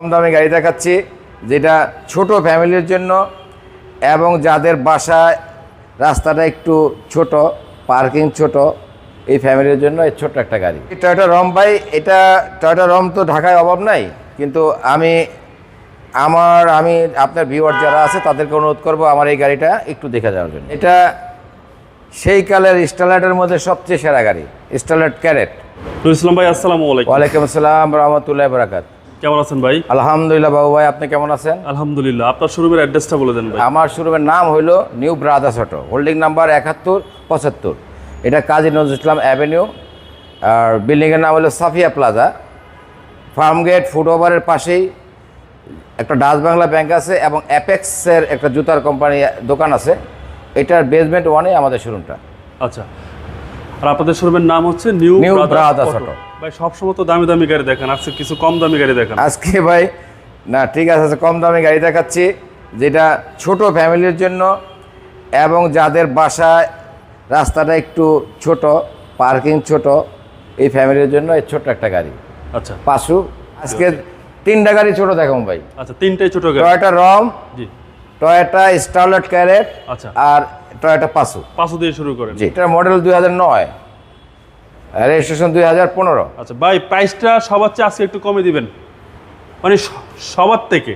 কম দামে গাড়ি দেখাচ্ছি যেটা ছোট ফ্যামিলির জন্য এবং যাদের বাসায় রাস্তাটা একটু ছোট পার্কিং ছোট এই ফ্যামিলির জন্য এই ছোট্ট একটা গাড়ি। টয়টা রম ভাই এটা টয়টা রম তো ঢাকায় অভাব নাই কিন্তু আমি আমার আমি আপনার ভিউয়ার যারা আছে তাদেরকে অনুরোধ করব আমার এই গাড়িটা একটু দেখে যাওয়ার জন্য। এটা সেই কালের স্টারলাইটের মধ্যে সবচেয়ে সেরা গাড়ি স্টারলাইট ক্যারেট ইসলাম ভাই আসসালামু আলাইকুম। ওয়ালাইকুম আসসালাম রহমতুল্লাহ বরাকাত। কেমন আছেন ভাই? আলহামদুলিল্লাহ বাবু ভাই আপনি কেমন আছেন? আলহামদুলিল্লাহ। আপনার শোরুমের অ্যাড্রেসটা বলে দেন ভাই। আমার শোরুমের নাম হইল new brothers auto holding number একাত্তর পঁচাত্তর। এটা কাজী নজরুল ইসলাম অ্যাভিনিউ। আর বিল্ডিংয়ের নাম হলো সাফিয়া প্লাজা। ফার্মগেট ফুট ওভারের পাশেই একটা ডাচ বাংলা ব্যাংক আছে এবং অ্যাপেক্সের একটা জুতার কোম্পানি দোকান আছে। এটার বেসমেন্ট ওয়ানে আমাদের শোরুমটা। আচ্ছা। আর আপনাদের শোরুমের নাম হচ্ছে নিউ New ব্রাদার্স অটো। ভাই সবসময় তো দামি দামি গাড়ি দেখেন আজকে কিছু কম দামি গাড়ি দেখেন। আজকে ভাই না ঠিক আছে আচ্ছা, কম দামি গাড়ি দেখাচ্ছি যেটা ছোট ফ্যামিলির জন্য এবং যাদের বাসায় রাস্তাটা একটু ছোট পার্কিং ছোট এই ফ্যামিলির জন্য এই ছোট্ট একটা গাড়ি। আচ্ছা। পাশু আজকে তিনটা গাড়ি ছোট দেখাম ভাই। আচ্ছা তিনটাই ছোট গাড়ি। টয়োটা রম জি। টয়োটা স্টারলেট ক্যারেট আচ্ছা। আর টয়োটা পাশু পাঁচশো দিয়ে শুরু করেন। জি এটার মডেল দুই হাজার নয়। রেজিস্ট্রেশন দুই হাজার পনেরো। আচ্ছা ভাই প্রাইসটা সবার চেয়ে আজকে একটু কমে দিবেন। মানে সবার থেকে।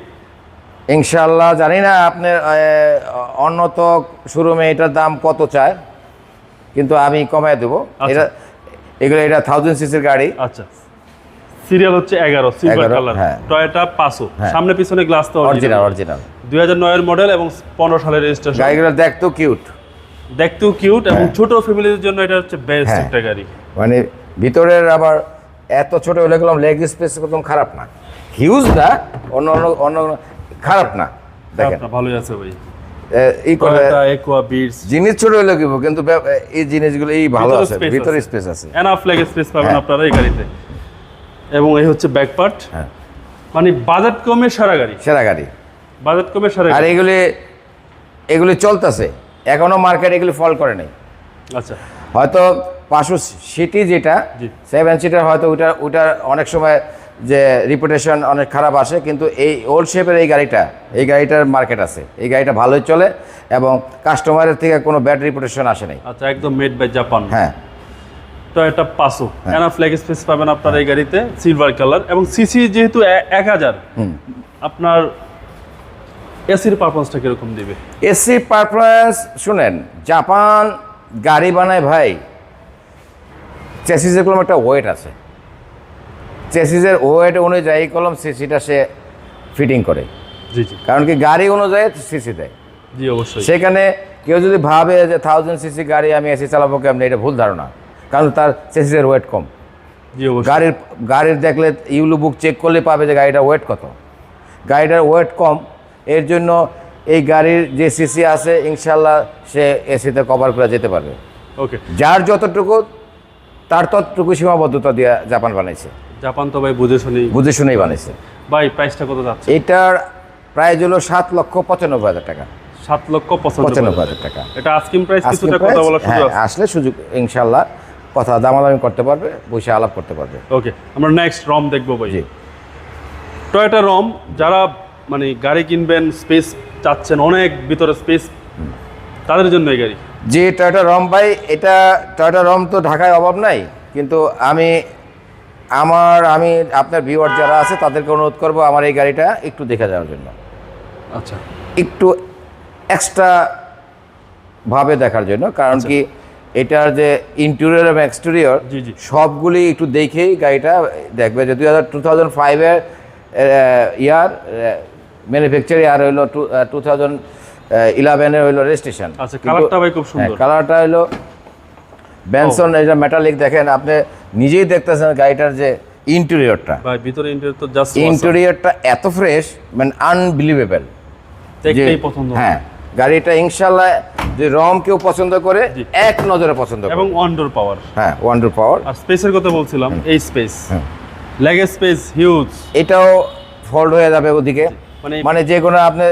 ইনশাল্লাহ জানি না আপনার অন্যত শোরুমে এটার দাম কত চায় কিন্তু আমি কমায় দেবো। আচ্ছা। এটা এগুলো এটা থাউজেন্ড সিসির গাড়ি। আচ্ছা। সিরিয়াল হচ্ছে এগারো সিলভার কালার। টয়োটা পাঁচশো। হ্যাঁ। সামনে পিছনে গ্লাস তো অরিজিনাল অরিজিনাল দুই হাজার নয়ের মডেল এবং পনেরো সালের রেজিস্ট্রেশন গাড়িগুলো দেখতো কিউট দেখতেও কিউট এবং ছোট ফ্যামিলির জন্য এটা হচ্ছে বেস্ট হ্যাঁ। একটা গাড়ি। মানে ভিতরের আবার এত ছোট হলে গেলাম লেগ স্পেস একদম খারাপ না। হিউজ না অন্য অন্য খারাপ না। দেখেন। ভালোই আছে ভাই। এ, ই করে টয়োটা একুয়া বিটস জিনিস ছোট হলে কিবো কিন্তু এই জিনিসগুলো এই ভালো আছে ভিতরে স্পেস আছে। এনাফ লেগ স্পেস পাবেন হ্যাঁ। আপনারা এই গাড়িতে। এবং এই হচ্ছে ব্যাক পার্ট হ্যাঁ। মানে বাজেট কমে সারা গাড়ি। সেরা গাড়ি। বাজেট কমে সারা আর এগুলি এগুলি চলতেছে। এখনও মার্কেট এগুলি ফল করে নাই। আচ্ছা। হয়তো পাঁচশো সিটি যেটা সেভেন সিটার হয়তো ওইটা ওইটার অনেক সময় যে রিপুটেশন অনেক খারাপ আসে কিন্তু এই ওল্ড শেপের এই গাড়িটা এই গাড়িটার মার্কেট আছে। এই গাড়িটা ভালোই চলে এবং কাস্টমারের থেকে কোনো ব্যাড রিপুটেশন আসে নাই। আচ্ছা একদম মেড বাই জাপান হ্যাঁ। Toyota Passo enough leg space পাবেন আপনার এই গাড়িতে সিলভার কালার এবং সিসি যেহেতু এক হাজার আপনার এসির পারফরমেন্সটা কীরকম দিবে? এসি পারফরমেন্স শুনেন জাপান গাড়ি বানায় ভাই চেসিসের কলম একটা ওয়েট আছে। চেসিসের ওয়েট অনুযায়ী কলম সিসিটা সে ফিটিং করে। জি জি। কারণ কি গাড়ি অনুযায়ী সিসি দেয়। জি অবশ্যই। সেখানে কেউ যদি ভাবে যে থাউজেন্ড সিসি গাড়ি আমি এসি চালাবো কেমনি এটা ভুল ধারণা। কারণ তার চেসিসের ওয়েট কম। গাড়ির গাড়ির দেখলে ইউলু বুক চেক করলে পাবে যে গাড়িটার ওয়েট কত। গাড়িটার ওয়েট কম এর জন্য এই গাড়ির যে সিসি আছে ইনশাল্লাহ সে এসিতে কভার করে যেতে পারবে। ওকে যার যতটুকু তার ততটুকু সীমাবদ্ধতা দিয়ে জাপান বানাইছে। জাপান তো ভাই বুঝে শুনি বুঝে শুনেই বানাইছে। ভাই প্রাইসটা কত যাচ্ছে? এটার প্রাইস হলো সাত লক্ষ পঁচানব্বই হাজার টাকা। সাত লক্ষ পঁচানব্বই হাজার টাকা। এটা আস্কিং প্রাইস কিছুটা কথা সুযোগ হ্যাঁ, আসলে সুযোগ ইনশাল্লাহ কথা দামাদামি করতে পারবে বসে আলাপ করতে পারবে। ওকে আমরা নেক্সট রম দেখব ভাই। জি। টয়োটা রম যারা মানে গাড়ি কিনবেন স্পেস চাচ্ছেন অনেক ভিতরে স্পেস তাদের জন্য এই গাড়ি। যে টয়োটা রম ভাই এটা টয়টা রম তো ঢাকায় অভাব নাই কিন্তু আমি আমার আমি আপনার ভিউয়ার যারা আছে তাদেরকে অনুরোধ করব আমার এই গাড়িটা একটু দেখে যাওয়ার জন্য। আচ্ছা। একটু এক্সট্রা ভাবে দেখার জন্য কারণ কি এটার যে ইন্টেরিয়র এবং এক্সটেরিয়র। সবগুলি একটু দেখেই গাড়িটা দেখবে। যে দুই হাজার টু থাউজেন্ড ফাইভের ইয়ার ম্যানুফ্যাকচার ইয়ার হইল টু টু থাউজেন্ড ইলেভেনের হইল রেজিস্ট্রেশন আচ্ছা কালারটা ভাই খুব সুন্দর। কালারটা হলো বেনসন এটা মেটালিক দেখেন আপনি নিজেই দেখতেছেন গাড়িটার যে ইন্টেরিয়রটা ভাই ভিতরে ইন্টেরিয়র তো জাস্ট ইন্টেরিয়রটা এত ফ্রেশ মানে আনবিলিভেবল দেখতেই পছন্দ। হ্যাঁ গাড়িটা ইনশাল্লাহ যে রম কেউ পছন্দ করে এক নজরে পছন্দ করে। এবং ওয়ান্ডার পাওয়ার হ্যাঁ ওয়ান্ডার পাওয়ার আর স্পেসের কথা বলছিলাম এই স্পেস। লেগ স্পেস হিউজ এটাও ফল্ড হয়ে যাবে ওদিকে। মানে মানে যে কোনো আপনি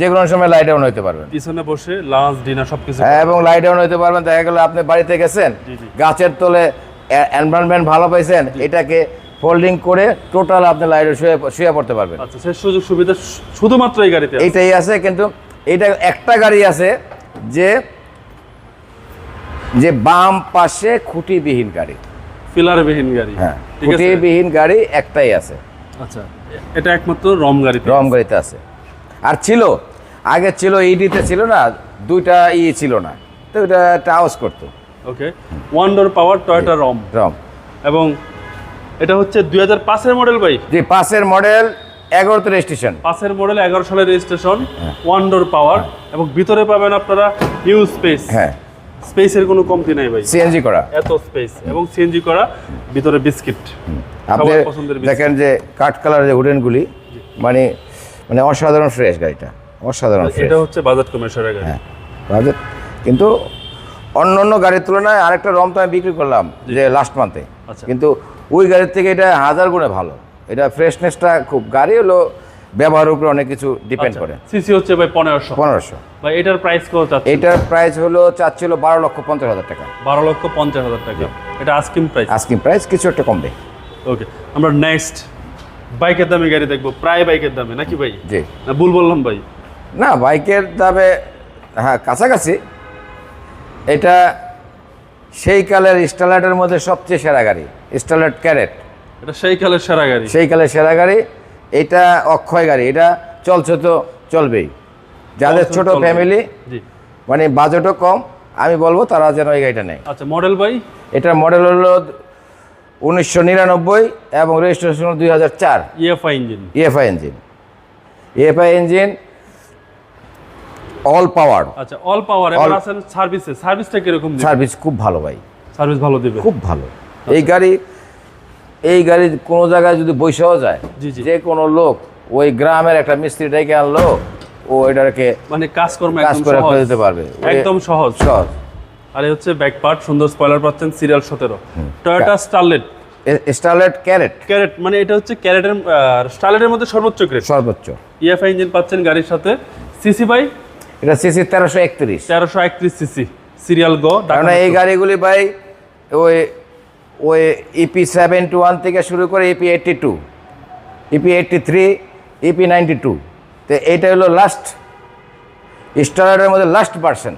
যে কোনো সময় লাইট ডাউন হইতে পারবেন। পিছনে বসে লাঞ্চ ডিনার সবকিছু হ্যাঁ এবং লাইট ডাউন হইতে পারবেন। দেখা গেলো আপনি বাড়িতে গেছেন। গাছের তলে এনভায়রনমেন্ট ভালো পাইছেন এটাকে ফোল্ডিং করে টোটাল আপনি লাইটে শুয়ে শুয়ে পড়তে পারবেন। আচ্ছা সেই সুযোগ সুবিধা শুধুমাত্র এই গাড়িতে। এইটাই আছে কিন্তু এইটা একটা গাড়ি আছে যে যে বাম পাশে খুঁটিবিহীন গাড়ি। পিলারবিহীন গাড়ি। হ্যাঁ। খুঁটিবিহীন গাড়ি একটাই আছে। আচ্ছা এটা একমাত্র রম গাড়িতে রম গাড়িতে আছে। আর ছিল আগে ছিল ইডিতে ছিল না দুইটা ই ছিল না। তো ওটা একটা আওয়াজ করতো। Okay one door power Toyota Raum Raum এবং এটা হচ্ছে দুই হাজার পাঁচের মডেল ভাই। যে পাশের মডেল এগারোতে রেজিস্ট্রেশন পাঁচের মডেল এগারো সালের রেজিস্ট্রেশন। ওয়ান ডোর পাওয়ার এবং ভিতরে পাবেন আপনারা হিউজ স্পেস হ্যাঁ। স্পেসের কোনো কমতি নাই ভাই। সিএনজি করা। এত স্পেস এবং সিএনজি করা ভিতরে বিস্কিট আপনি। দেখেন যে কাঠ কালার যে উডেনগুলি মানে মানে অসাধারণ ফ্রেশ গাড়িটা। অসাধারণ এটা হচ্ছে বাজার কমিশনের গাড়ি। হ্যাঁ। বাজেট কিন্তু অন্য অন্য গাড়ির তুলনায় আরেকটা রম তো আমি বিক্রি করলাম যে লাস্ট মান্থে আচ্ছা। কিন্তু ওই গাড়ির থেকে এটা হাজার গুণে ভালো। এটা ফ্রেশনেসটা খুব। গাড়ি হলো ব্যবহারের উপরে অনেক কিছু ডিপেন্ড করে। সিসি হচ্ছে ভাই পনেরোশো। পনেরোশো। ভাই এটার প্রাইস কত চাচ্ছে এটার প্রাইস হলো চাচ্ছিল বারো লক্ষ পঞ্চাশ হাজার টাকা। বারো লক্ষ পঞ্চাশ হাজার টাকা। এটা আস্কিং প্রাইস আস্কিং প্রাইস কিছু একটা কমবে ওকে আমরা নেক্সট বাইকের দামে গাড়ি দেখব প্রায় বাইকের দামে নাকি ভাই? জি। না ভুল বললাম ভাই। না বাইকের দামে হ্যাঁ কাছাকাছি। এটা সেই কালের স্টারলাইটের মধ্যে সবচেয়ে সেরা গাড়ি স্টারলাইট ক্যারেট এটা সেই কালের সেরা গাড়ি। সেই কালের সেরা গাড়ি। এটা অক্ষয় গাড়ি এটা চলছে তো চলবেই। যাদের ছোট ফ্যামিলি মানে বাজেটও কম আমি বলব তারা যেন এই গাড়িটা নেয়। আচ্ছা মডেল ভাই? এটার মডেল হলো উনিশশো নিরানব্বই এবং রেজিস্ট্রেশন দুই হাজার চার। EFI engine EFI engine EFI engine all power আচ্ছা অল পাওয়ার এবার আছেন সার্ভিসে সার্ভিসটা কীরকম সার্ভিস খুব ভালো ভাই। সার্ভিস ভালো দিবে? খুব ভালো। এই গাড়ি এই গাড়ি কোনো জায়গায় যদি বৈশাও যায়। যে কোনো লোক ওই গ্রামের একটা মিস্ত্রি ডেকে আনলো ও এটাকে মানে কাজকর্ম কাজ করে দিতে পারবে। একদম সহজ। সহজ। আর হচ্ছে ব্যাক পার্ট সুন্দর স্পয়লার পাচ্ছেন সিরিয়াল সতেরো। Toyota Starlet Starlet Carat Carat মানে এটা হচ্ছে ক্যারেটের স্টারলেটের মধ্যে সর্বোচ্চ গ্রেড সর্বোচ্চ। ইএফআই ইঞ্জিন পাচ্ছেন গাড়ির সাথে। সিসি বাই এটা সিসি তেরোশো একত্রিশ। তেরোশো একত্রিশ সিসি সিরিয়াল গো এই গাড়িগুলি ভাই ওই ওই ইপি সেভেন টু ওয়ান থেকে শুরু করে EP eighty two EP eighty three EP ninety two তো এইটা হলো লাস্ট স্টারলেটের মধ্যে লাস্ট ভার্সন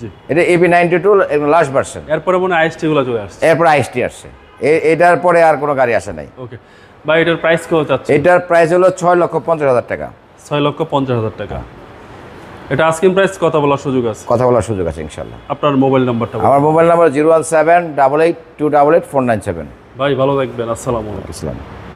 জি। এটা EP ninety two last version এরপরে মনে আইএসটি গুলো চলে আসছে। এরপর আইসটি আসছে। এ- এটার পরে আর কোনো গাড়ি আসে নাই। ওকে বা এটার প্রাইস কত চাচ্ছে এটার প্রাইস হলো ছয় লক্ষ পঞ্চাশ হাজার টাকা। ছয় লক্ষ পঞ্চাশ হাজার টাকা। এটা আস্কিং প্রাইস কথা বলার সুযোগ আছে? কথা বলার সুযোগ আছে ইনশাআল্লাহ। আপনার মোবাইল নাম্বারটা। আমার mobile number zero one seven double eight two double eight four nine seven ভাই ভালো থাকবেন আসসালামু আলাইকুম।